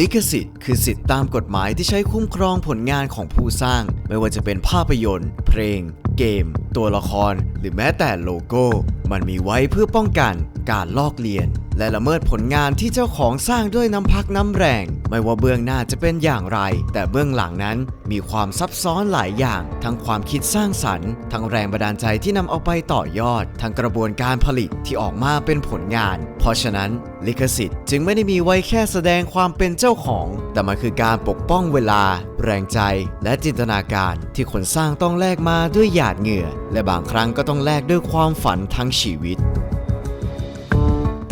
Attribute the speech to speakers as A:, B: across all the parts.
A: ลิขสิทธิ์คือสิทธิ์ตามกฎหมายที่ใช้คุ้มครองผลงานของผู้สร้าง ไม่ว่าจะเป็นภาพยนตร์ เพลง เกม ตัวละคร หรือแม้แต่โลโก้ มันมีไว้เพื่อป้องกันการลอกเลียน และละเมิดผลงานที่เจ้าของสร้างด้วยน้ำพักน้ำแรง ไม่ว่าเบื้องหน้าจะเป็นอย่างไร แต่เบื้องหลังนั้นมีความซับซ้อนหลายอย่าง ทั้งความคิดสร้างสรรค์ ทั้งแรงบันดาลใจที่นำเอาไปต่อยอด ทั้งกระบวนการผลิตที่ออกมาเป็นผลงาน เพราะฉะนั้นลิขสิทธิ์จึงไม่ได้มีไว้แค่แสดงความเป็นเจ้าของ แต่มันคือการปกป้องเวลา แรงใจ และจินตนาการที่คนสร้างต้องแลกมาด้วยหยาดเหงื่อ และบางครั้งก็ต้องแลกด้วยความฝันทั้งชีวิต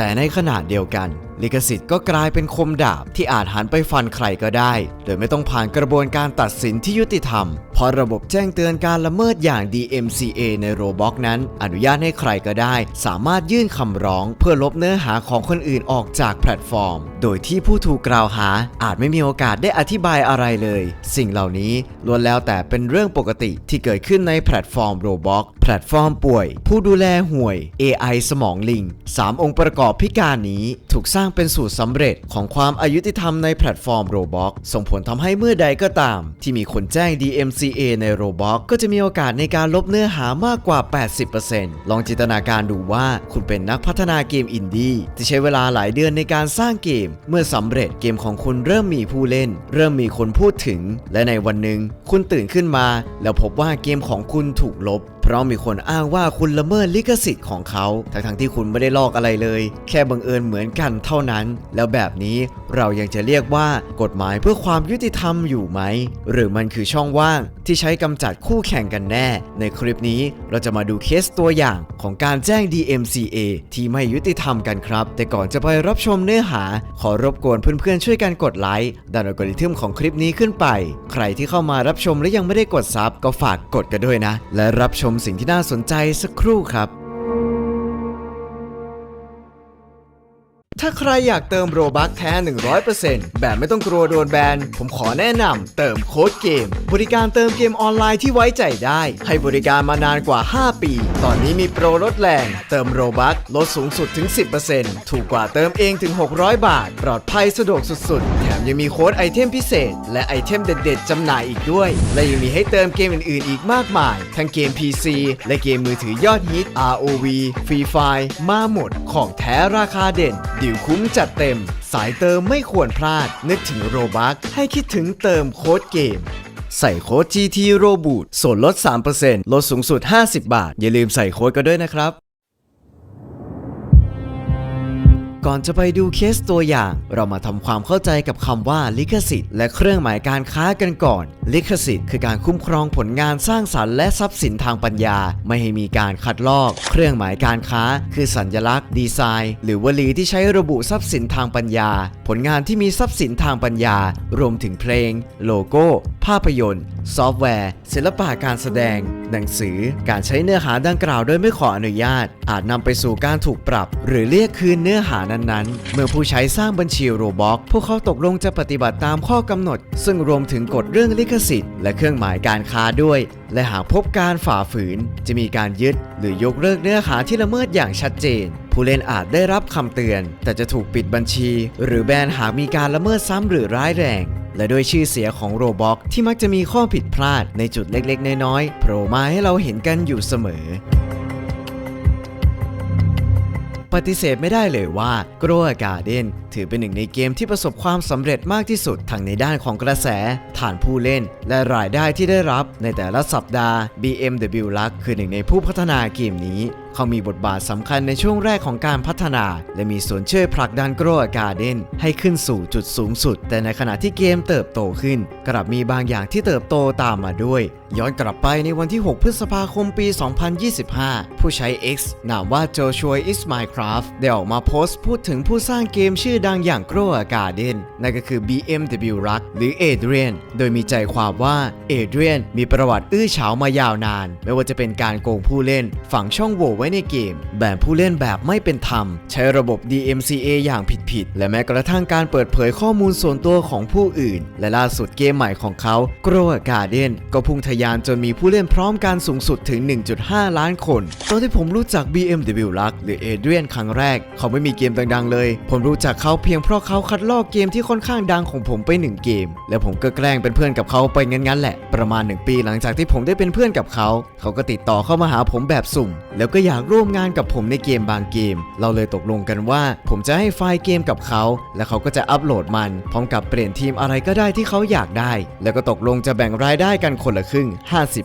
A: แต่ในขณะเดียวกัน ลิขสิทธิ์ก็กลายเป็นคมดาบที่อาจหันไปฟันใครก็ได้ โดยไม่ต้องผ่านกระบวนการตัดสินที่ยุติธรรม เพราะระบบแจ้งเตือนการละเมิดอย่าง DMCA ใน Roblox นั้น อนุญาตให้ใครก็ได้ สามารถยื่นคำร้อง เพื่อลบเนื้อหาของคนอื่นออกจากแพลตฟอร์ม โดยที่ผู้ถูกกล่าวหาอาจไม่มีโอกาสได้อธิบายอะไรเลย สิ่งเหล่านี้ล้วนแล้วแต่เป็นเรื่องปกติที่เกิดขึ้นในแพลตฟอร์ม Roblox แพลตฟอร์มป่วย ผู้ดูแลห่วย AI สมองลิง 3 องค์ประกอบพิการนี้ถูกสร้างเป็นสูตรสำเร็จของความอายุติธรรมในแพลตฟอร์ม Roblox ส่งผลทำให้เมื่อใดก็ตาม ที่มีคนแจ้ง DMCA ใน Roblox ก็จะมีโอกาสในการลบเนื้อหามากกว่า 80%ลองจินตนาการดูว่าคุณเป็นนักพัฒนาเกมอินดี้ที่ใช้เวลาหลายเดือนในการสร้างเกม เมื่อสำเร็จเกมของคุณเริ่มมีผู้เล่น เริ่มมีคนพูดถึง และในวันหนึ่งคุณตื่นขึ้นมา แล้วพบว่าเกมของคุณถูกลบ เพราะมีคนอ้างว่าคุณละเมิดลิขสิทธิ์ของเขาทั้งๆที่คุณไม่ได้ลอกอะไรเลย แค่บังเอิญเหมือนกันเท่านั้น แล้วแบบนี้เรายังจะเรียกว่ากฎหมายเพื่อความยุติธรรมอยู่ไหม หรือมันคือช่องว่างที่ใช้กำจัดคู่แข่งกันแน่ ในคลิปนี้เราจะมาดูเคสตัวอย่างของการแจ้ง DMCA ที่ไม่ยุติธรรมกันครับ แต่ก่อนจะไปรับชมเนื้อหา ขอรบกวนเพื่อนๆช่วยกันกดไลค์ดันอัลกอริทึมของคลิปนี้ขึ้นไป ใครที่เข้ามารับชมและยังไม่ได้กดซับก็ฝากกดกันด้วยนะ และรับชมสิ่งที่น่าสนใจสักครู่ครับ ถ้าใครอยากเติมโรบัคแท้ 100%แบบไม่ต้องกลัวโดนแบน ผมขอแนะนำเติมโค้ดเกม บริการเติมเกมออนไลน์ที่ไว้ใจได้ ให้บริการมานานกว่า 5 ปี ตอนนี้มีโปรลดแรง เติมโรบัคลดสูงสุดถึง 10%ถูกกว่าเติมเองถึง 600 บาท ปลอดภัยสะดวกสุดๆ มยังมีโค้ดไอเทมพิเศษ และไอเทมเด็ดๆจำหน่ายอีกด้วย และยังมีให้เติมเกมอื่นๆ อีกมากมาย ทั้งเกม PC และเกมมือถือยอดฮิต ROV Free Fire มาหมด ของแท้ราคาเด่น ดิวคุ้มจัดเต็ม สายเติมไม่ควรพลาด นึกถึงโรบัคให้คิดถึงเติมโค้ดเกมใส่โค้ด GT r o b o o t ส่วนลด 3%ลดสูงสุด 50 บาท อย่าลืมใส่โค้ดกันด้วยนะครับ ก่อนจะไปดูเคสตัวอย่าง เรามาทำความเข้าใจกับคำว่าลิขสิทธิ์และเครื่องหมายการค้ากันก่อน ลิขสิทธิ์คือการคุ้มครองผลงานสร้างสรรค์และทรัพย์สินทางปัญญา ไม่ให้มีการคัดลอก เครื่องหมายการค้า คือสัญลักษณ์ ดีไซน์ หรือวลีที่ใช้ระบุทรัพย์สินทางปัญญา ผลงานที่มีทรัพย์สินทางปัญญา รวมถึงเพลง โลโก้ ภาพยนตร์ ซอฟต์แวร์ ศิลปะการแสดง หนังสือ การใช้เนื้อหาดังกล่าวโดยไม่ขออนุญาต อาจนำไปสู่การถูกปรับ หรือเรียกคืนเนื้อหานั้นๆ เมื่อผู้ใช้สร้างบัญชีโรบ็อกพวกเขาตกลงจะปฏิบัติตามข้อกำหนด ซึ่งรวมถึงกฎเรื่องลิขสิทธิ์และเครื่องหมายการค้าด้วย และหากพบการฝ่าฝืน จะมีการยึด หรือยกเลิกเนื้อหาที่ละเมิดอย่างชัดเจน ผู้เล่นอาจได้รับคำเตือน แต่จะถูกปิดบัญชี หรือแบนหากมีการละเมิดซ้ำหรือร้ายแรงและด้วยชื่อเสียงของโรบ็อกที่มักจะมีข้อผิดพลาดในจุดเล็กๆ น้อยๆโผล่มาให้เราเห็นกันอยู่เสมอ ปฏิเสธไม่ได้เลยว่า g r o w a Garden ถือเป็นหนึ่งในเกมที่ประสบความสำเร็จมากที่สุดทั้งในด้านของกระแส ฐานผู้เล่น และรายได้ที่ได้รับในแต่ละสัปดาห์ BMW Luck คือหนึ่งในผู้พัฒนาเกมนี้ เขามีบทบาทสำคัญในช่วงแรกของการพัฒนา และมีส่วนช่วยผลักดัน g r o w a Garden ให้ขึ้นสู่จุดสูงสุด แต่ในขณะที่เกมเติบโตขึ้น กลับมีบางอย่างที่เติบโตตามมาด้วย ย้อนกลับไปในวันที่ 6 พฤษภาคมปี 2025 ผู้ใช้ X นามว่า Joshua is Minecraft ได้ออกมาโพสต์พูดถึงผู้สร้างเกมชื่อดังอย่าง Grow a Garden นั่นก็คือ BMW Ruck หรือ Adrian โดยมีใจความว่า Adrian มีประวัติอื้อฉาวมายาวนาน ไม่ว่าจะเป็นการโกงผู้เล่น ฝังช่องโหว่ไว้ในเกม แบ่งผู้เล่นแบบไม่เป็นธรรม ใช้ระบบ DMCA อย่างผิดๆและแม้กระทั่งการเปิดเผยข้อมูลส่วนตัวของผู้อื่น และล่าสุดเกมใหม่ของเขา Grow a Garden ก็พุ่งทะยานจนมีผู้เล่นพร้อมกันสูงสุดถึง 1.5 ล้านคน ตอนที่ผมรู้จัก BMW Luck หรือ Adrian ครั้งแรก เขาไม่มีเกมดังๆเลย ผมรู้จักเขาเขาเพียงเพราะเขาคัดลอกเกมที่ค่อนข้างดังของผมไปหนึ่งเกม และผมก็แกล้งเป็นเพื่อนกับเขาไปงั้นๆแหละ ประมาณหนึ่งปีหลังจากที่ผมได้เป็นเพื่อนกับเขา เขาก็ติดต่อเข้ามาหาผมแบบสุ่ม แล้วก็อยากร่วมงานกับผมในเกมบางเกม เราเลยตกลงกันว่า ผมจะให้ไฟล์เกมกับเขา และเขาก็จะอัปโหลดมัน พร้อมกับเปลี่ยนทีมอะไรก็ได้ที่เขาอยากได้ แล้วก็ตกลงจะแบ่งรายได้กันคนละครึ่ง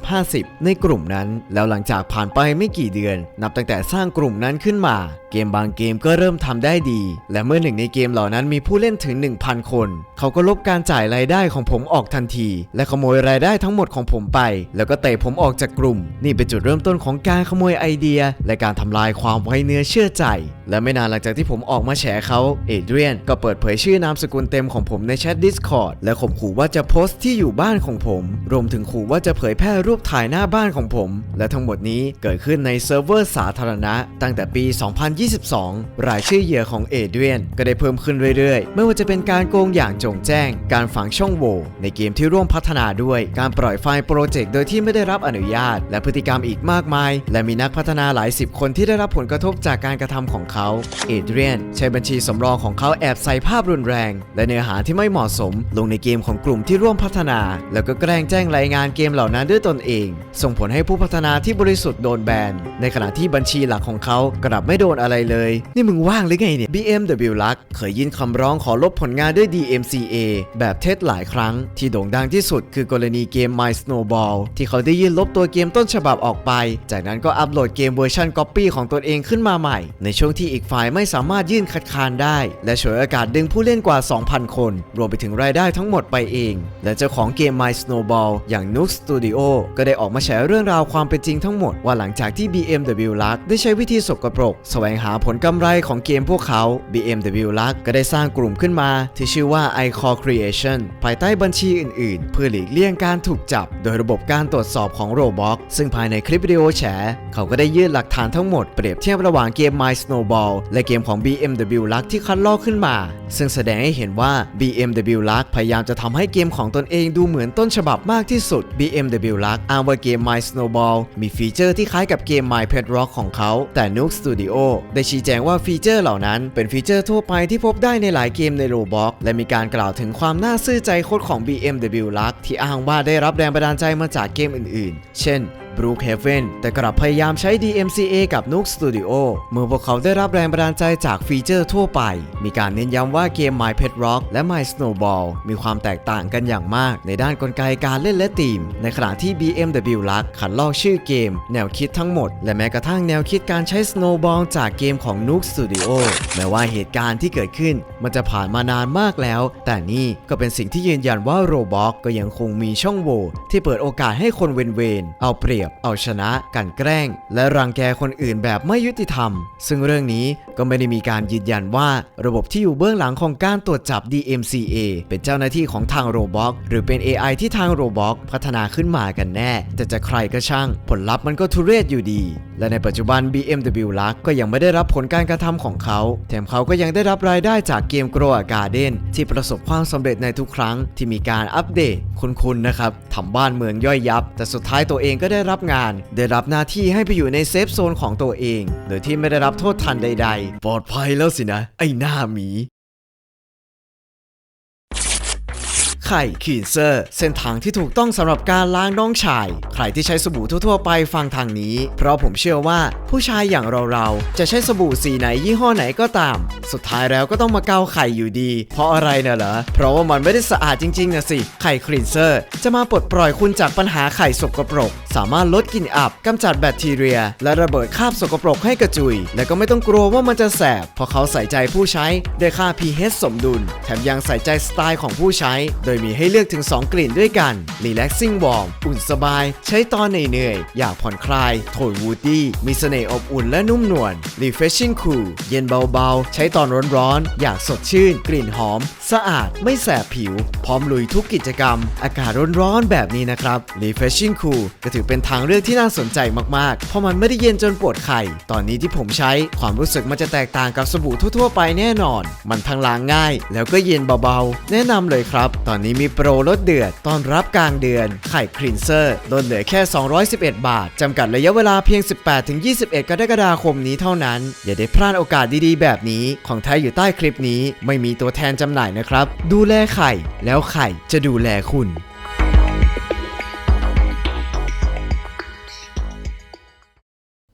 A: 50-50 ในกลุ่มนั้น แล้วหลังจากผ่านไปไม่กี่เดือน นับตั้งแต่สร้างกลุ่มนั้นขึ้นมา เกมบางเกมก็เริ่มทำได้ดี และเมื่อหนึ่งในเกมเหล่านั้นมีผู้เล่นถึง 1,000 คน เขาก็ลบการจ่ายรายได้ของผมออกทันที และขโมยรายได้ทั้งหมดของผมไป แล้วก็เตะผมออกจากกลุ่ม นี่เป็นจุดเริ่มต้นของการขโมยไอเดีย และการทำลายความไว้เนื้อเชื่อใจและไม่นานหลังจากที่ผมออกมาแฉเขาเอเดรียนก็เปิดเผยชื่อนามสกุลเต็มของผมในแชท Discord และข่มขู่ว่าจะโพสต์ที่อยู่บ้านของผม รวมถึงขู่ว่าจะเผยแพร่รูปถ่ายหน้าบ้านของผม และทั้งหมดนี้เกิดขึ้นในเซิร์ฟเวอร์สาธารณะ ตั้งแต่ปี 2022 รายชื่อเหยื่อของเอเดรียนก็ได้เพิ่มขึ้นเรื่อยๆ ไม่ว่าจะเป็นการโกงอย่างจงแจ้ง การฝังช่องโหว่ในเกมที่ร่วมพัฒนาด้วย การปล่อยไฟล์โปรเจกต์โดยที่ไม่ได้รับอนุญาต และพฤติกรรมอีกมากมาย และมีนักพัฒนาหลายสิบคนที่ได้รับผลกระทบจากการกระทำของเขา เอเดรียน ใช้บัญชีสำรองของเขาแอบใส่ภาพรุนแรง และเนื้อหาที่ไม่เหมาะสม ลงในเกมของกลุ่มที่ร่วมพัฒนา แล้วก็แกล้งแจ้งรายงานเกมเหล่านั้นด้วยตนเอง ส่งผลให้ผู้พัฒนาที่บริสุทธิ์โดนแบน ในขณะที่บัญชีหลักของเขากลับไม่โดนอะไรเลย นี่มึงว่างหรือไงเนี่ย BMW Luck เคยยื่นคำร้องขอลบผลงานด้วย DMCA แบบเท็จหลายครั้ง ที่โด่งดังที่สุดคือกรณีเกม My Snowball ที่เขาได้ยื่นลบตัวเกมต้นฉบับออกไป จากนั้นก็อัปโหลดเกมเวอร์ชัน Copy ของตนเองขึ้นมาใหม่ ในช่วงที่ที่อีกฝ่ายไม่สามารถยื่นคัดค้านได้ และฉวยโอกาสดึงผู้เล่นกว่า 2,000 คน รวมไปถึงรายได้ทั้งหมดไปเอง และเจ้าของเกม My Snowball อย่าง Nook Studio ก็ได้ออกมาแฉเรื่องราวความเป็นจริงทั้งหมดว่าหลังจากที่ BMW Luck ได้ใช้วิธีสกปรก แสวงหาผลกำไรของเกมพวกเขา BMW Luck ก็ได้สร้างกลุ่มขึ้นมา ที่ชื่อว่า iCore Creation ภายใต้บัญชีอื่น ๆ เพื่อหลีกเลี่ยงการถูกจับ โดยระบบการตรวจสอบของ Roblox ซึ่งภายในคลิปวิดีโอแฉเขาก็ได้ยื่นหลักฐานทั้งหมดเปรียบเทียบระหว่างเกม My Snowball และเกมของ BMW Luck ที่คัดลอกขึ้นมา ซึ่งแสดงให้เห็นว่า BMW Luck พยายามจะทำให้เกมของตนเองดูเหมือนต้นฉบับมากที่สุด BMW Luck อ้างว่าเกม My Snowball มีฟีเจอร์ที่คล้ายกับเกม My Pet Rock ของเขา แต่ Nook Studio ได้ชี้แจงว่าฟีเจอร์เหล่านั้นเป็นฟีเจอร์ทั่วไปที่พบได้ในหลายเกมใน Roblox และมีการกล่าวถึงความน่าซื่อใจโคตรของ BMW Luck ที่อ้างว่าได้รับแรงบันดาลใจมาจากเกมอื่นๆ เช่น Brookhaven แต่กลับพยายามใช้ DMCA กับ Nook Studio เมื่อพวกเขาได้รับแรงบันดาลใจจากฟีเจอร์ทั่วไป มีการเน้นย้ำว่าเกม My Pet Rock และ My Snowball มีความแตกต่างกันอย่างมาก ในด้านกลไกการเล่นและธีม ในขณะที่ BMW Luck ขันลอกชื่อเกม แนวคิดทั้งหมด และแม้กระทั่งแนวคิดการใช้ Snowball จากเกมของ Nook Studio แม้ว่าเหตุการณ์ที่เกิดขึ้น มันจะผ่านมานานมากแล้ว แต่นี่ก็เป็นสิ่งที่ยืนยันว่า Roblox ก็ยังคงมีช่องโหว่ที่เปิดโอกาสให้คนเวนเวนเอาเปรียบเอาชนะ กันแกล้ง และรังแกคนอื่นแบบไม่ยุติธรรม ซึ่งเรื่องนี้ก็ไม่ได้มีการยืนยันว่า ระบบที่อยู่เบื้องหลังของการตรวจจับ DMCA เป็นเจ้าหน้าที่ของทาง Roblox หรือเป็น AI ที่ทาง Roblox พัฒนาขึ้นมากันแน่ แต่จะใครก็ช่าง ผลลัพธ์มันก็ทุเรศอยู่ดี และในปัจจุบัน BMW Luck ก็ยังไม่ได้รับผลการกระทำของเขา แถมเขาก็ยังได้รับรายได้จากเกม Grow a Garden ที่ประสบความสำเร็จในทุกครั้งที่มีการอัปเดตคุณๆนะครับทำบ้านเมืองย่อยยับ แต่สุดท้ายตัวเองก็ได้รับงาน ได้รับหน้าที่ให้ไปอยู่ในเซฟโซนของตัวเอง โดยที่ไม่ได้รับโทษทันใด ๆ ปลอดภัยแล้วสินะ ไอ้หน้าหมีไข่คีนเซอร์ เส้นทางที่ถูกต้องสำหรับการล้างน้องชาย ใครที่ใช้สบู่ทั่วๆไปฟังทางนี้ เพราะผมเชื่อว่าผู้ชายอย่างเราๆ จะใช้สบู่สีไหนยี่ห้อไหนก็ตาม สุดท้ายแล้วก็ต้องมาเกาไข่อยู่ดี เพราะอะไรเน่ะเหรอ เพราะว่ามันไม่ได้สะอาดจริงๆนะสิ ไข่คลีนเซอร์ จะมาปลดปล่อยคุณจากปัญหาไข่สกปรก สามารถลดกลิ่นอับกำจัดแบคทีเรีย และระเบิดคราบสกปรกให้กระจุย และก็ไม่ต้องกลัวว่ามันจะแสบ เพราะเขาใส่ใจผู้ใช้ด้วยค่า pH สมดุล แถมยังใส่ใจสไตล์ของผู้ใช้ โดยมีให้เลือกถึง 2 กลิ่นด้วยกัน Relaxing Warm อุ่นสบาย ใช้ตอนเหนื่อยๆอยากผ่อนคลาย โทนวูดดี้มีเสน่ห์อบอุ่นและนุ่มนวล Refreshing Cool เย็นเบาๆ ใช้ตอนร้อนๆอยากสดชื่น กลิ่นหอม สะอาดไม่แสบผิว พร้อมลุยทุกกิจกรรม อากาศร้อนๆแบบนี้นะครับ Refreshing Cool ก็ถืออเป็นทางเลือกที่น่าสนใจมากๆ เพราะมันไม่ได้เย็นจนปวดไข่ ตอนนี้ที่ผมใช้ความรู้สึกมันจะแตกต่างกับสบู่ทั่วๆไปแน่นอน มันทั้งล้างง่าย แล้วก็เย็นเบาๆ แนะนำเลยครับ ตอนนี้มีโปรลดเดือดตอนรับกลางเดือน ไข่คลีนเซอร์ลดเหลือแค่ 211 บาทจำกัดระยะเวลาเพียง 18-21 กรกฎาคมนี้เท่านั้น อย่าได้พลาดโอกาสดีๆ แบบนี้ ของไทยอยู่ใต้คลิปนี้ ไม่มีตัวแทนจำหน่ายนะครับ ดูแลไข่ แล้วไข่จะดูแลคุณ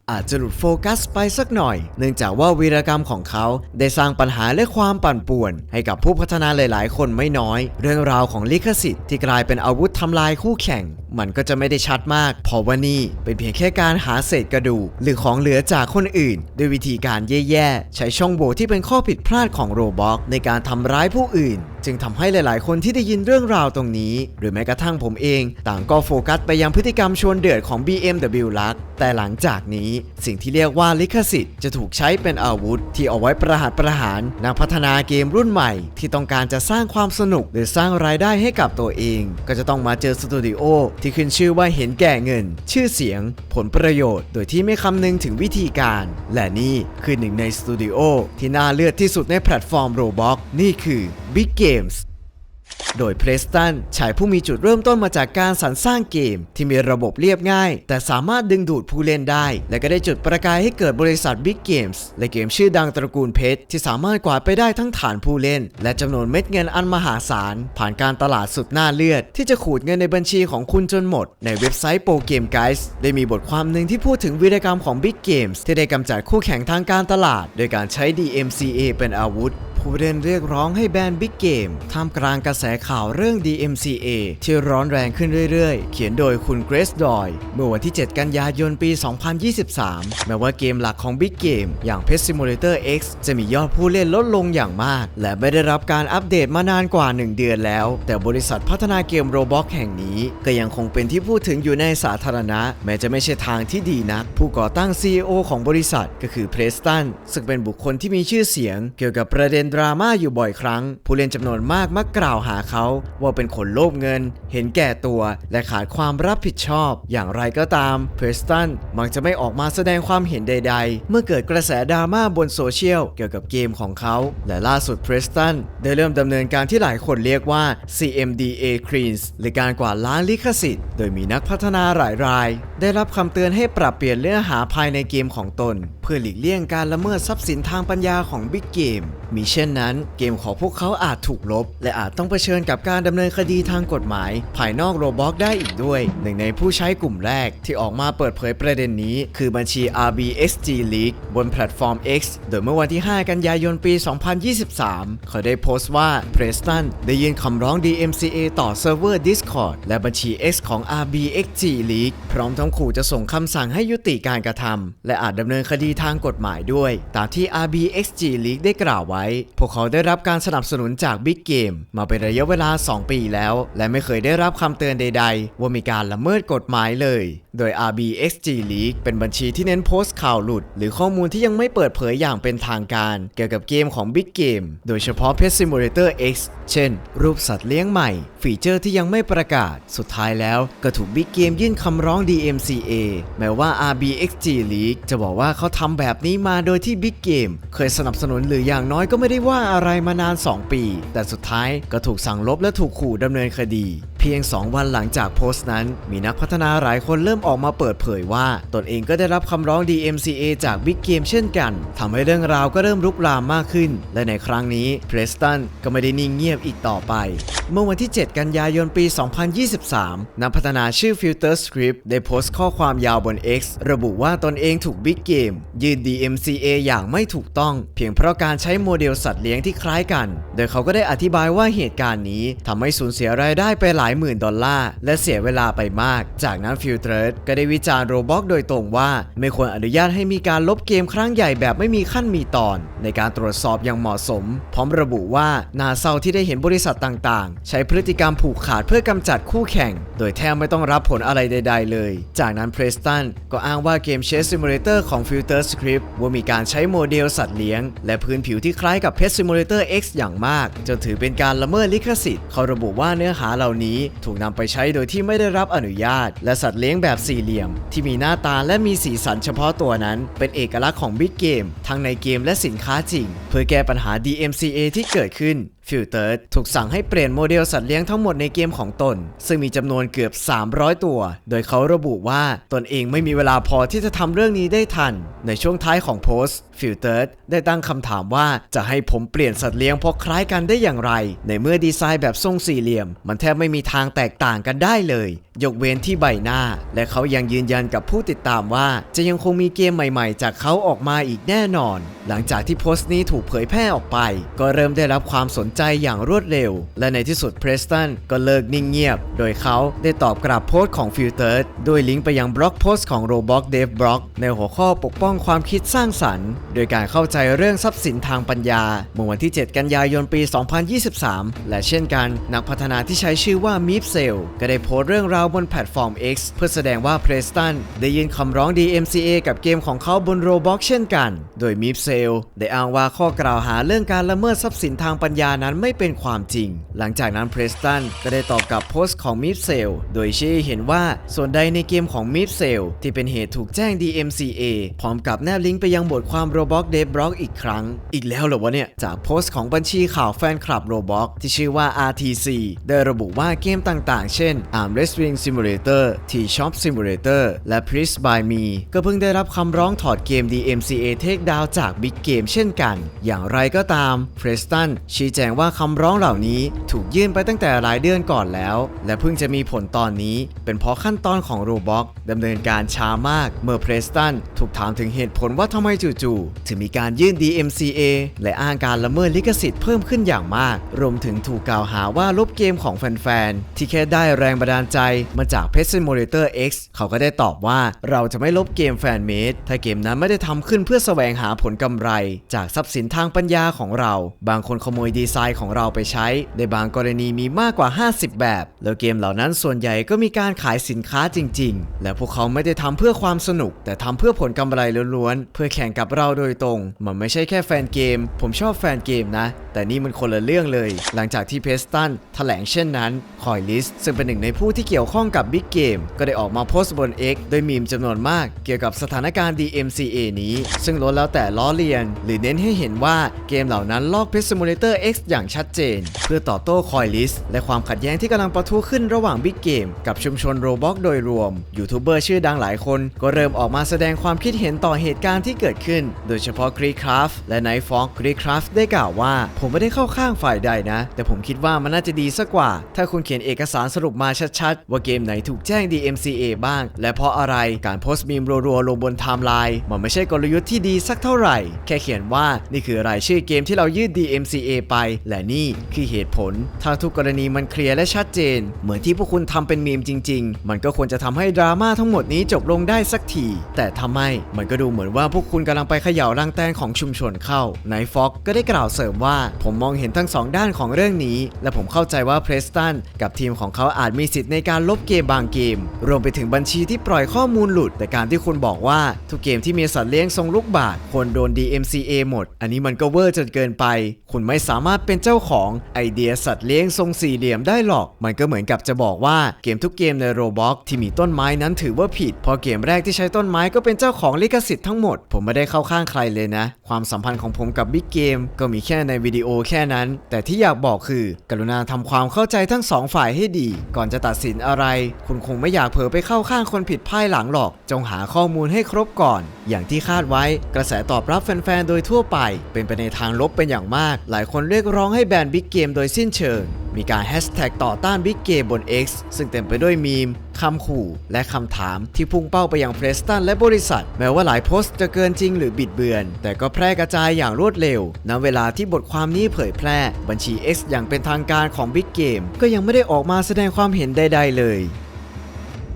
A: อาจจะหลุดโฟกัสไปสักหน่อย เนื่องจากว่าวีรกรรมของเขาได้สร้างปัญหาและความปั่นป่วน ให้กับผู้พัฒนาหลาย ๆ คนไม่น้อย เรื่องราวของลิขสิทธิ์ที่กลายเป็นอาวุธทำลายคู่แข่ง มันก็จะไม่ได้ชัดมากเพราะว่านี่เป็นเพียงแค่การหาเศษกระดูกหรือของเหลือจากคนอื่น ด้วยวิธีการแย่ ๆ ใช้ช่องโหว่ที่เป็นข้อผิดพลาดของโรบอกในการทำร้ายผู้อื่นจึงทำให้หลายๆ คนที่ได้ยินเรื่องราวตรงนี้ หรือแม้กระทั่งผมเอง ต่างก็โฟกัสไปยังพฤติกรรมชวนเดือดของ BMW ลักแต่หลังจากนี้สิ่งที่เรียกว่าลิขสิทธิ์จะถูกใช้เป็นอาวุธ ที่เอาไว้ประหัตประหารนักพัฒนาเกมรุ่นใหม่ ที่ต้องการจะสร้างความสนุกหรือสร้างรายได้ให้กับตัวเอง ก็จะต้องมาเจอสตูดิโอที่ขึ้นชื่อว่าเห็นแก่เงิน ชื่อเสียง ผลประโยชน์ โดยที่ไม่คำนึงถึงวิธีการ และนี่คือหนึ่งในสตูดิโอที่น่าเลือดที่สุดในแพลตฟอร์ม Roblox นี่คือ Big Games โดยเพรสตันชายผู้มีจุดเริ่มต้นมาจากการสรรสร้างเกม ที่มีระบบเรียบง่าย แต่สามารถดึงดูดผู้เล่นได้ และก็ได้จุดประกายให้เกิดบริษัท Big Games และเกมชื่อดังตระกูลเพชร ที่สามารถกวาดไปได้ทั้งฐานผู้เล่น และจำนวนเม็ดเงินอันมหาศาล ผ่านการตลาดสุดน่าเลือด ที่จะขูดเงินในบัญชีของคุณจนหมด ในเว็บไซต์โปเกมไกด์ได้มีบทความหนึ่งที่พูดถึงวีรกรรมของ Big Games ที่ได้กำจัดคู่แข่งทางการตลาด โดยการใช้ DMCA เป็นอาวุธ ผู้เล่นเรียกร้องให้แบนบิ๊กเกมท่ามกลางกระแสข่าวเรื่อง DMCA ที่ร้อนแรงขึ้นเรื่อยๆ เขียนโดยคุณเกรซดอย เมื่อวันที่ 7 กันยายนปี 2023 แม้ว่าเกมหลักของ Big Game อย่าง Pet Simulator X จะมียอดผู้เล่นลดลงอย่างมาก และไม่ได้รับการอัปเดตมานานกว่า 1 เดือนแล้ว แต่บริษัทพัฒนาเกม Roblox แห่งนี้ ก็ยังคงเป็นที่พูดถึงอยู่ในสาธารณะ แม้จะไม่ใช่ทางที่ดีนัก ผู้ก่อตั้ง CEO ของบริษัทก็คือเพรสตันซึ่งเป็นบุคคลที่มีชื่อเสียงเกี่ยวกับประเด็นดราม่าอยู่บ่อยครั้ง ผู้เล่นจำนวนมากมักกล่าวหาเขาว่าเป็นคนโลภเงิน เห็นแก่ตัวและขาดความรับผิดชอบ อย่างไรก็ตามเพรสตันมักจะไม่ออกมาแสดงความเห็นใด ๆ เมื่อเกิดกระแสดราม่าบนโซเชียลเกี่ยวกับเกมของเขา และล่าสุดเพรสตันได้เริ่มดำเนินการที่หลายคนเรียกว่า CMDA Cleans หรือการกวาดล้างลิขสิทธิ์ โดยมีนักพัฒนาหลายราย ได้รับคำเตือนให้ปรับเปลี่ยนเนื้อหาภายในเกมของตน พื่อหลีกเลี่ยงการละเมิดทรัพย์สินทางปัญญาของ Big Game มีเช่นนั้น เกมของพวกเขาอาจถูกลบ และอาจต้องเผชิญกับการดำเนินคดีทางกฎหมาย ภายนอกโรบ็อกได้อีกด้วย หนึ่งในผู้ใช้กลุ่มแรกที่ออกมาเปิดเผยประเด็นนี้ คือบัญชี RBXG League บนแพลตฟอร์ม X โดยเมื่อวันที่ 5 กันยายนปี 2023 เขาได้โพสต์ว่าเพรสตันได้ยื่นคำร้อง DMCA ต่อเซิร์ฟเวอร์ Discord และบัญชี X ของ RBXG League พร้อมทั้งขู่จะส่งคำสั่งให้ยุติการกระทำและอาจดำเนินคดีทางกฎหมายด้วย ตามที่ RBXG League ได้กล่าวไว้ พวกเขาได้รับการสนับสนุนจาก Big Game มาเป็นระยะเวลา 2 ปีแล้ว และไม่เคยได้รับคำเตือนใด ๆ ว่ามีการละเมิดกฎหมายเลย โดย RBXG League เป็นบัญชีที่เน้นโพสต์ข่าวหลุด หรือข้อมูลที่ยังไม่เปิดเผยอย่างเป็นทางการ เกี่ยวกับเกมของ Big Game โดยเฉพาะ Pet Simulator X เช่น รูปสัตว์เลี้ยงใหม่ฟีเจอร์ที่ยังไม่ประกาศ สุดท้ายแล้วก็ถูกบิ๊กเกมยื่นคำร้อง DMCA แม้ว่า RBXG League จะบอกว่าเขาทำแบบนี้มาโดยที่บิ๊กเกมเคยสนับสนุนหรืออย่างน้อยก็ไม่ได้ว่าอะไรมานาน 2 ปี แต่สุดท้ายก็ถูกสั่งลบและถูกขู่ดำเนินคดี เพียง 2 วันหลังจากโพสต์นั้น มีนักพัฒนาหลายคนเริ่มออกมาเปิดเผยว่า ตนเองก็ได้รับคำร้อง DMCA จาก Big Game เช่นกันทำให้เรื่องราวก็เริ่มลุกลามมากขึ้น และในครั้งนี้เพรสตันก็ไม่ได้นิ่งเงียบอีกต่อไป เมื่อวันที่ 7 กันยายนปี 2023 นักพัฒนาชื่อ Filter Script ได้โพสต์ข้อความยาวบน X ระบุว่าตนเองถูก Big Game ยื่น DMCA อย่างไม่ถูกต้อง เพียงเพราะการใช้โมเดลสัตว์เลี้ยงที่คล้ายกัน โดยเขาก็ได้อธิบายว่าเหตุการณ์นี้ทำให้สูญเสียรายได้ไปหลายหมื่นดอลลาร์และเสียเวลาไปมาก จากนั้น Filter ก็ได้วิจารณ์โรบ็อกโดยตรงว่า ไม่ควรอนุญาตให้มีการลบเกมครั้งใหญ่แบบไม่มีขั้นมีตอน ในการตรวจสอบอย่างเหมาะสม พร้อมระบุว่านาเศร้าที่ได้เห็นบริษัทต่างๆ ใช้พฤติกรรมผูกขาดเพื่อกำจัดคู่แข่ง โดยแทบไม่ต้องรับผลอะไรใด ๆ เลย จากนั้นเพรสตันก็อ้างว่าเกม Chess Simulator ของ Filter Script ว่ามีการใช้โมเดลสัตว์เลี้ยง และพื้นผิวที่คล้ายกับเพ Pet Simulator X อย่างมาก จนถือเป็นการละเมิดลิขสิทธิ์เขาระบุว่าเนื้อหาเหล่านี้นี้ถูกนำไปใช้โดยที่ไม่ได้รับอนุญาต และสัตว์เลี้ยงแบบสี่เหลี่ยม ที่มีหน้าตาและมีสีสันเฉพาะตัวนั้น เป็นเอกลักษณ์ของบิ๊กเกมทั้งในเกมและสินค้าจริง เพื่อแก้ปัญหา DMCA ที่เกิดขึ้น ฟิลเตอร์ถูกสั่งให้เปลี่ยนโมเดลสัตว์เลี้ยงทั้งหมดในเกมของตน ซึ่งมีจำนวนเกือบ 300 ตัว โดยเขาระบุว่าตนเองไม่มีเวลาพอที่จะทำเรื่องนี้ได้ทัน ในช่วงท้ายของโพสต์ฟิลเตอร์ได้ตั้งคำถามว่าจะให้ผมเปลี่ยนสัตว์เลี้ยงเพราะคล้ายกันได้อย่างไร ในเมื่อดีไซน์แบบทรงสี่เหลี่ยม มันแทบไม่มีทางแตกต่างกันได้เลย ยกเว้นที่ใบหน้า และเขายังยืนยันกับผู้ติดตามว่า จะยังคงมีเกมใหม่ๆ จากเขาออกมาอีกแน่นอน หลังจากที่โพสต์นี้ถูกเผยแพร่ออกไป ก็เริ่มได้รับความสนใจอย่างรวดเร็ว และในที่สุดเพรสตันก็เลิกนิ่งเงียบ โดยเขาได้ตอบกลับโพสต์ของฟิลเตอร์โดยลิงก์ไปยังบล็อกโพสต์ของ Roblox Dev Blog ในหัวข้อปกป้องความคิดสร้างสรรค์ โดยการเข้าใจเรื่องทรัพย์สินทางปัญญาเมื่อวันที่ 7 กันยายนปี 2023 และเช่นกัน นักพัฒนาที่ใช้ชื่อว่า m e e p s e l ก็ได้โพสต์เรื่องราวบนแพลตฟอร์ม X เพื่อแสดงว่าเพรสตันได้ยื่นคำร้อง DMCA กับเกมของเขาบน Roblox เช่นกัน โดย m e e p s e l ได้อ้างว่าข้อกล่าวหาเรื่องการละเมิดทรัพย์สินทางปัญญานั้นไม่เป็นความจริง หลังจากนั้นเพรสตันก็ได้ตอบกับโพสต์ของ m e e p s e l โดยชี้เห็นว่าส่วนใดในเกมของ m e e p s e l ที่เป็นเหตุถูกแจ้ง DMCA พร้อมกับแนบลิงก์ไปยังบทความ Roblox Dev Blog อีกครั้ง อีกแล้วเหรอวะเนี่ย จากโพสต์ของบัญชีข่าวแฟนคลับ Roblox ที่ชื่อว่า RTC ได้ระบุว่าเกมต่างๆ เช่น Arm Wrestling Simulator T-Shop Simulator และ Please by Me ก็เพิ่งได้รับคำร้องถอดเกม DMCA Takedown จาก Big Game เช่นกัน อย่างไรก็ตาม Preston ชี้แจงว่าคำร้องเหล่านี้ถูกยื่นไปตั้งแต่หลายเดือนก่อนแล้ว และเพิ่งจะมีผลตอนนี้ เป็นเพราะขั้นตอนของ Roblox ดำเนินการช้ามากเมื่อ Preston ถูกถามถึงเหตุผลว่าทำไมจู่ๆถึงมีการยื่น DMCA และอ้างการละเมิดลิขสิทธิ์เพิ่มขึ้นอย่างมาก รวมถึงถูกกล่าวหาว่าลบเกมของแฟนๆที่แค่ได้แรงบันดาลใจมาจาก Pet Simulator X เขาก็ได้ตอบว่าเราจะไม่ลบเกมแฟนเมดถ้าเกมนั้นไม่ได้ทำขึ้นเพื่อแสวงหาผลกำไร จากทรัพย์สินทางปัญญาของเรา บางคนขโมยดีไซน์ของเราไปใช้ ในบางกรณีมีมากกว่า 50 แบบ แล้วเกมเหล่านั้นส่วนใหญ่ก็มีการขายสินค้าจริง ๆ และพวกเขาไม่ได้ทำเพื่อความสนุก แต่ทำเพื่อผลกำไรล้วนๆ เพื่อแข่งกับเราโดยตรง มันไม่ใช่แค่แฟนเกม ผมชอบแฟนเกมนะ แต่นี่มันคนละเรื่องเลย หลังจากที่เพสตันแถลงเช่นนั้นคอยลิสซึ่งเป็นหนึ่งในผู้ที่เกี่ยวข้องกับบิ๊กเกมก็ได้ออกมาโพสต์บน X โดยมีมจำนวนมากเกี่ยวกับสถานการณ์ DMCA นี้ ซึ่งล้วนแล้วแต่ล้อเลียน หรือเน้นให้เห็นว่าเกมเหล่านั้นลอก p e Simulator X อย่างชัดเจน เพื่อต่อโต้คอยลิสและความขัดแย้งที่กำลังปะทุขึ้นระหว่างบิ๊กเกมกับชุมชนโรบ็อกโดยรวมยูทูบเบอร์ชื่อดังหลายคน ก็เริ่มออกมาแสดงความคิดเห็นต่อเหตุการณ์ที่เกิดขึ้น โดยเฉพาะกรีคราฟและไนฟอกกรีคราฟได้กล่าวว่า ผมไม่ได้เข้าข้างฝ่ายใดนะ แต่ผมคิดว่ามันน่าจะดีสักกว่า ถ้าคุณเขียนเอกสารสรุปมาชัดๆว่าเกมไหนถูกแจ้ง DMCA บ้าง และเพราะอะไรการโพสต์มีมรัวๆลงบนไทม์ไลน์มันไม่ใช่กลยุทธ์ที่ดีสักเท่าไหร่ แค่เขียนว่านี่คือรายชื่อเกมที่เรายื่น DMCA ไป และนี่คือเหตุผลถ้าทุกกรณีมันเคลียร์และชัดเจน เหมือนที่พวกคุณทำเป็นมีมจริง ๆ มันก็ควรจะทำให้ดราม่าทั้งหมดนี้จบลงได้สักที แต่ทำไม มันก็ดูเหมือนว่าพวกคุณกำลังไปเขย่ารังแตนของชุมชนเข้า ไนฟ็อกก็ได้กล่าวเสริมว่า ผมมองเห็นทั้งสองด้านของเรื่องนี้ และผมเข้าใจว่าเพรสตันกับทีมของเขาอาจมีสิทธิ์ในการลบเกมบางเกม รวมไปถึงบัญชีที่ปล่อยข้อมูลหลุด แต่การที่คุณบอกว่าทุกเกมที่มีสัตว์เลี้ยงทรงลูกบาศก์ควรโดน DMCA หมด อันนี้มันก็เวอร์จนเกินไป คุณไม่สามารถเป็นเจ้าของไอเดียสัตว์เลี้ยงทรงสี่เหลี่ยมได้หรอก มันก็เหมือนกับจะบอกว่าเกมทุกเกมในโรบ็อกที่มีต้นไม้นั้นถือว่าผิดเพราะเกมแรกที่ใช้ต้นไม้ก็เป็นเจ้าของลิขสิทธิ์ทั้งหมด ผมไม่ได้เข้าข้างใครเลยนะ ความสัมพันธ์ของผมกับบิ๊กเกมก็มีแค่ในวิดีโอแค่นั้น แต่ที่อยากบอกคือ กรุณาทำความเข้าใจทั้งสองฝ่ายให้ดี ก่อนจะตัดสินอะไรคุณคงไม่อยากเผลอไปเข้าข้างคนผิดภายหลังหรอก จงหาข้อมูลให้ครบก่อน อย่างที่คาดไว้ กระแสตอบรับแฟนๆ โดยทั่วไป เป็นไปในทางลบเป็นอย่างมาก หลายคนเรียกร้องให้แบนบิ๊กเกมโดยสิ้นเชิงมีการแฮชแท็กต่อต้านบิ๊กเกบน X ซึ่งเต็มไปด้วยมีมคำขู่ และคำถามที่พุ่งเป้าไปยังเพรสตันและบริษัท แม้ว่าหลายโพสต์จะเกินจริงหรือบิดเบือน แต่ก็แพร่กระจายอย่างรวดเร็ว ณ เวลาที่บทความนี้เผยแพร่ บัญชี X อย่างเป็นทางการของบิ๊กเกมก็ยังไม่ได้ออกมาแสดงความเห็นใด ๆ เลย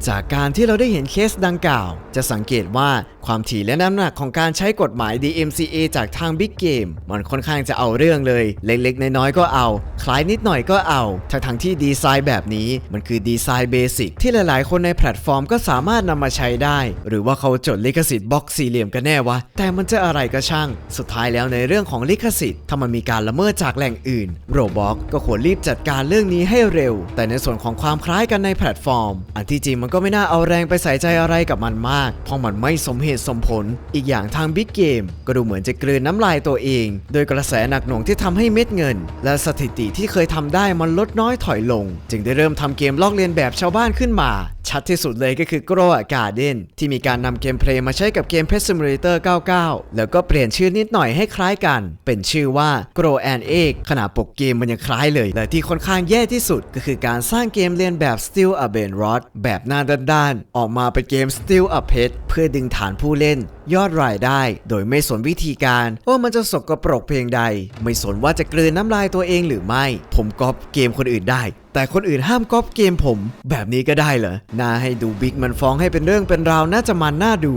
A: จากการที่เราได้เห็นเคสดังกล่าว จะสังเกตว่าความถี่และน้ำหนักของการใช้กฎหมาย DMCA จากทาง Big Game มันค่อนข้างจะเอาเรื่องเลย เล็กๆ น้อยๆ ก็เอา คล้ายนิดหน่อยก็เอาทั้งทั้งที่ดีไซน์แบบนี้มันคือดีไซน์เบสิกที่หลายๆ คนในแพลตฟอร์มก็สามารถนำมาใช้ได้ หรือว่าเขาจดลิขสิทธิ์บล็อกสี่เหลี่ยมกันแน่วะ แต่มันจะอะไรก็ช่าง สุดท้ายแล้วในเรื่องของลิขสิทธิ์ถ้ามันมีการละเมิดจากแหล่งอื่น Roblox ก็ควรรีบจัดการเรื่องนี้ให้เร็ว แต่ในส่วนของความคล้ายกันในแพลตฟอร์ม อันที่จริงมันก็ไม่น่าเอาแรงไปใส่ใจอะไรกับมันมาก เพราะมันไม่สมเหตุสมผล อีกอย่างทาง Big Game ก็ดูเหมือนจะกลืนน้ำลายตัวเอง โดยกระแสหนักหน่วงที่ทำให้เม็ดเงิน และสถิติที่เคยทำได้มันลดน้อยถอยลง จึงได้เริ่มทำเกมลอกเลียนแบบชาวบ้านขึ้นมา ชัดที่สุดเลยก็คือ Grow Garden ที่มีการนำเกมเพลย์มาใช้กับเกม Pet Simulator 99 แล้วก็เปลี่ยนชื่อนิดหน่อยให้คล้ายกัน เป็นชื่อว่า Grow and Egg ขนาดปกเกมมันยังคล้ายเลย และที่ค่อนข้างแย่ที่สุด ก็คือการสร้างเกมเรียนแบบ Still a b a n Rod แบบหน้าด้านๆ ออกมาเป็นเกม Still a Pet เพื่อดึงฐานผู้เล่น ยอดรายได้ โดยไม่สนวิธีการว่ามันจะสกปรกเพียงใด ไม่สนว่าจะกลืนน้ำลายตัวเองหรือไม่ ผมก๊อปเกมคนอื่นได้ แต่คนอื่นห้ามก๊อปเกมผม แบบนี้ก็ได้เหรอน่าให้ดูบิ๊กมันฟ้องให้เป็นเรื่องเป็นราวน่าจะมันน่าดู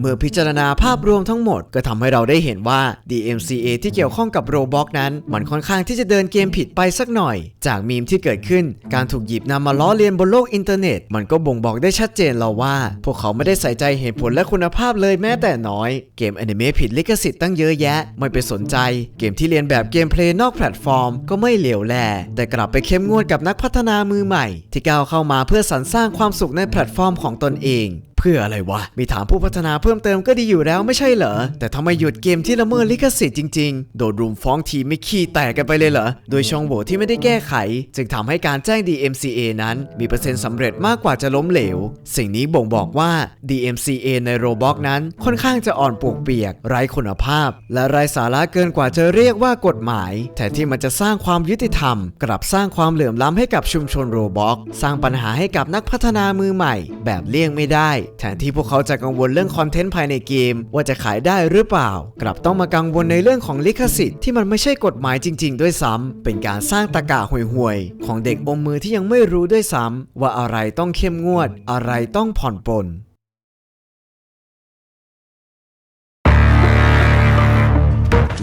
A: เมื่อพิจารณาภาพรวมทั้งหมดก็ทำให้เราได้เห็นว่า DMCA ที่เกี่ยวข้องกับ Roblox นั้น มันค่อนข้างที่จะเดินเกมผิดไปสักหน่อย จากมีมที่เกิดขึ้น การถูกหยิบนำมาล้อเลียนบนโลกอินเทอร์เน็ต มันก็บ่งบอกได้ชัดเจนเราว่า พวกเขาไม่ได้ใส่ใจเหตุผลและคุณภาพเลยแม้แต่น้อย เกมอนิเมะผิดลิขสิทธิ์ตั้งเยอะแยะ ไม่ไปสนใจ เกมที่เรียนแบบเกมเพลย์นอกแพลตฟอร์ม ก็ไม่เหลวแล แต่กลับไปเข้มงวดกับนักพัฒนามือใหม่ ที่ก้าวเข้ามาเพื่อสรรสร้างความสุขในแพลตฟอร์มของตนเอง เพื่ออะไรวะ มีถามผู้พัฒนาเพิ่มเติมก็ดีอยู่แล้วไม่ใช่เหรอ แต่ทำไมหยุดเกมที่ละเมิดลิขสิทธิ์จริงๆ โดนรุมฟ้องทีไม่ขี้แตกกันไปเลยเหรอ โดยช่องโหว่ที่ไม่ได้แก้ไข จึงทำให้การแจ้ง DMCA นั้น มีเปอร์เซ็นต์สำเร็จมากกว่าจะล้มเหลว สิ่งนี้บ่งบอกว่า DMCA ใน Roblox นั้นค่อนข้างจะอ่อนปวกเปียก ไร้คุณภาพ และไร้สาระเกินกว่าจะเรียกว่ากฎหมาย แทนที่มันจะสร้างความยุติธรรม กลับสร้างความเหลื่อมล้ำให้กับชุมชน Roblox สร้างปัญหาให้กับนักพัฒนามือใหม่ แบบเลี่ยงไม่ได้ แทนที่พวกเขาจะกังวลเรื่องคอนเทนต์ภายในเกม ว่าจะขายได้หรือเปล่า กลับต้องมากังวลในเรื่องของลิขสิทธิ์ที่มันไม่ใช่กฎหมายจริง ๆ ด้วยซ้ำเป็นการสร้างตะกาห่วยๆของเด็กอมมือที่ยังไม่รู้ด้วยซ้ำว่าอะไรต้องเข้มงวด อะไรต้องผ่อนปลน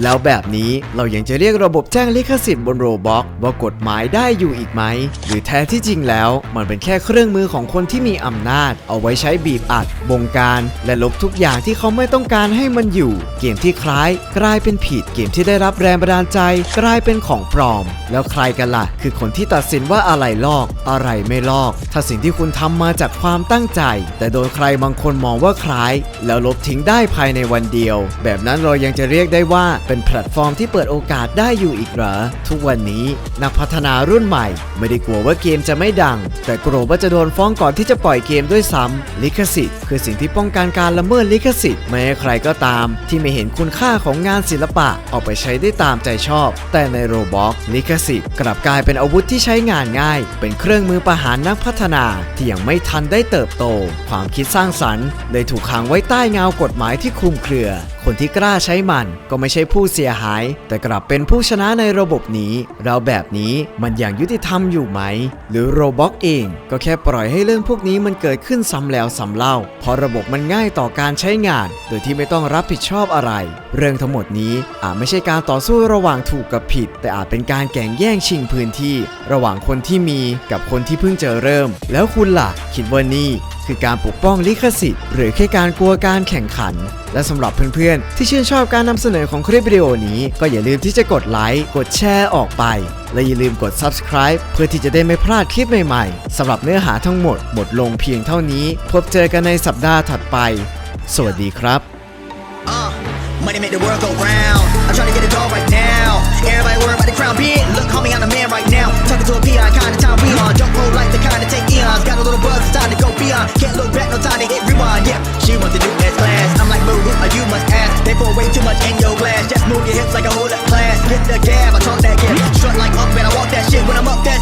A: แล้วแบบนี้เรายังจะเรียกระบบแจ้งลิขสิทธิ์บนโรบ็อกว่ากฎหมายได้อยู่อีกไหม หรือแท้ที่จริงแล้ว มันเป็นแค่เครื่องมือของคนที่มีอำนาจ เอาไว้ใช้บีบอัด บงการ และลบทุกอย่างที่เขาไม่ต้องการให้มันอยู่ เกมที่คล้าย กลายเป็นผิด เกมที่ได้รับแรงบันดาลใจ กลายเป็นของปลอม แล้วใครกันล่ะ คือคนที่ตัดสินว่าอะไรลอก อะไรไม่ลอก ถ้าสิ่งที่คุณทำมาจากความตั้งใจ แต่โดนใครบางคนมองว่าคล้าย แล้วลบทิ้งได้ภายในวันเดียว แบบนั้นเรายังจะเรียกได้ว่าเป็นแพลตฟอร์มที่เปิดโอกาสได้อยู่อีกเหรอ ทุกวันนี้นักพัฒนารุ่นใหม่ ไม่ได้กลัวว่าเกมจะไม่ดัง แต่กลัวว่าจะโดนฟ้องก่อนที่จะปล่อยเกมด้วยซ้ำลิขสิทธิ์คือสิ่งที่ป้องกันการละเมิดลิขสิทธิ์ไม่ให้ใครก็ตาม ที่ไม่เห็นคุณค่าของงานศิลปะเอาไปใช้ได้ตามใจชอบ แต่ในโรบ็อกลิขสิทธิ์กลับกลายเป็นอาวุธที่ใช้งานง่าย เป็นเครื่องมือประหารนักพัฒนาที่ยังไม่ทันได้เติบโต ความคิดสร้างสรรค์เลยถูกขังไว้ใต้เงากฎหมายที่คลุมเครือ คนที่กล้าใช้มันก็ไม่ใช่ผู้ผู้เสียหาย แต่กลับเป็นผู้ชนะในระบบนี้ เราแบบนี้มันอย่างยุติธรรมอยู่ไหม หรือโรบ็อกเองก็แค่ปล่อยให้เรื่องพวกนี้มันเกิดขึ้นซ้ำแล้วซ้ำเล่า เพราะระบบมันง่ายต่อการใช้งาน โดยที่ไม่ต้องรับผิดชอบอะไร เรื่องทั้งหมดนี้อาจไม่ใช่การต่อสู้ระหว่างถูกกับผิด แต่อาจเป็นการแข่งแย่งชิงพื้นที่ ระหว่างคนที่มีกับคนที่เพิ่งเจอเริ่ม แล้วคุณล่ะคิดว่านี่ คือการปกป้องลิขสิทธิ์ หรือแค่การกลัวการแข่งขัน และสำหรับเพื่อนๆ ที่ชื่นชอบการนำเสนอของคลิปวิดีโอนี้ ก็อย่าลืมที่จะกดไลค์กดแชร์ออกไป และอย่าลืมกด subscribe เพื่อที่จะได้ไม่พลาดคลิปใหม่ๆสำหรับเนื้อหาทั้งหมดหมดลงเพียงเท่านี้ พบเจอกันในสัปดาห์ถัดไป สวัสดีครับ
B: Uh, money make the world go round. I'm trying to get it all right now. Everybody worried about the crown big. Look, homie, I'm the man right now. Talking to a peon, kind of time we on. Jump road like the kind of take eons. Got a little buzz, it's time to go beyond. Can't look back, no time to hit rewind. Yeah, she wants to do S class. I'm like, move, or you must ask. They pour way too much in your glass. Just move your hips like a whole class. Hit the gab, I talk that gab. Strut like up, man, I walk that shit when I'm up that.